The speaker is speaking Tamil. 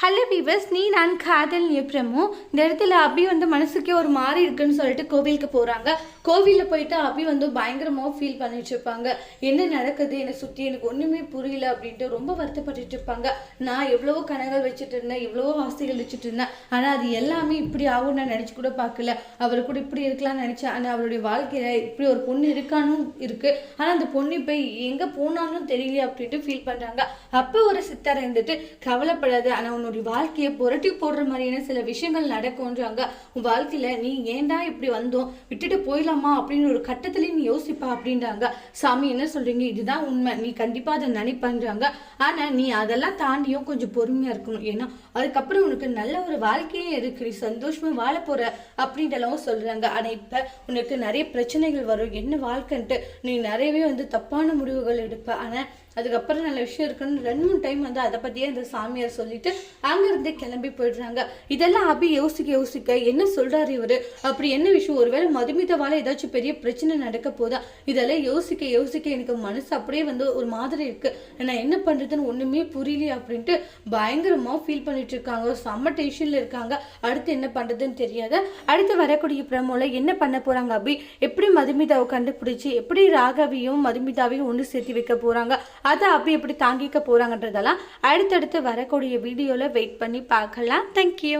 ஹலோ வீவர்ஸ் நீ நான் காதல் எப்ரமோ இந்த இடத்துல அபி வந்து மனசுக்கே ஒரு மாறி இருக்குன்னு சொல்லிட்டு கோவிலுக்கு போகிறாங்க கோவிலில் போயிட்டு அபி வந்து பயங்கரமாக ஃபீல் பண்ணிட்டு இருப்பாங்க. என்ன நடக்குது என்னை சுற்றி எனக்கு ஒன்றுமே புரியல அப்படின்ட்டு ரொம்ப வருத்தப்பட்டுட்டு இருப்பாங்க. நான் எவ்வளவோ கனகள் வச்சுட்டு இருந்தேன் எவ்வளவோ ஆசைகள் வச்சுட்டு இருந்தேன். ஆனால் அது எல்லாமே இப்படி ஆகும் நான் நினச்சி கூட பார்க்கல. அவர் கூட இப்படி இருக்கலாம்னு நினச்சேன். ஆனால் அவருடைய வாழ்க்கையில் இப்படி ஒரு பொண்ணு இருக்கானும் இருக்குது ஆனால் அந்த பொண்ணு இப்போ எங்கே போனாலும் தெரியல அப்படின்ட்டு ஃபீல் பண்ணுறாங்க அப்போ ஒரு சித்தர் இருந்துட்டு கவலைப்படாது ஆனால் உன்னுடைய வாழ்க்கையை புரட்டி போடுற மாதிரியான சில விஷயங்கள் நடக்கும்ன்றாங்க. உன் வாழ்க்கையில் நீ ஏன்டா இப்படி வந்தோம்? விட்டுட்டு போயிடலாமா? அப்படின்னு ஒரு கட்டத்துலேயும் நீ யோசிப்பா அப்படின்றாங்க. சாமி என்ன சொல்றீங்க? இதுதான் உண்மை. நீ கண்டிப்பாக அதை நினைப்பன்றாங்க. ஆனால் நீ அதெல்லாம் தாண்டியும் கொஞ்சம் பொறுமையாக இருக்கணும். ஏன்னா அதுக்கப்புறம் உனக்கு நல்ல ஒரு வாழ்க்கையே இருக்கு. நீ சந்தோஷமா வாழ போற அப்படின்றலாம் சொல்றாங்க. ஆனால் இப்போ உனக்கு நிறைய பிரச்சனைகள் வரும். என்ன வாழ்க்கைன்ட்டு? நீ நிறையவே வந்து தப்பான முடிவுகள் எடுப்ப. ஆனால் அதுக்கப்புறம் நல்ல விஷயம் இருக்குன்னு ரெண்டு மூணு டைம் வந்து அதை பற்றியே அந்த சாமியார் சொல்லிட்டு அங்கேருந்து கிளம்பி போயிடுறாங்க. இதெல்லாம் அபி யோசிக்க யோசிக்க என்ன சொல்கிறார் இவரு? அப்படி என்ன விஷயம்? ஒருவேளை மதுமிதவால் ஏதாச்சும் பெரிய பிரச்சனை நடக்க போதா? இதெல்லாம் யோசிக்க யோசிக்க எனக்கு மனசு அப்படியே வந்து ஒரு மாதிரி இருக்குது நான் என்ன பண்ணுறதுன்னு ஒன்றுமே புரியலையே அப்படின்ட்டு பயங்கரமாக ஃபீல் பண்ணிட்டு இருக்காங்க. செம்ம டென்ஷனில் இருக்காங்க. அடுத்து என்ன பண்ணுறதுன்னு தெரியாத. அடுத்து வரக்கூடிய பிரமோவில் என்ன பண்ண போகிறாங்க அபி? எப்படி மதுமிதாவை கண்டுபிடிச்சி எப்படி ராகவியும் மதுமிதாவையும் ஒன்று சேர்த்து வைக்க போகிறாங்க அதை அப்படி எப்படி தாங்கிக்க போகிறாங்கன்றதெல்லாம் அடுத்தடுத்து வரக்கூடிய வீடியோவில் வெயிட் பண்ணி பார்க்கலாம் தேங்க்யூ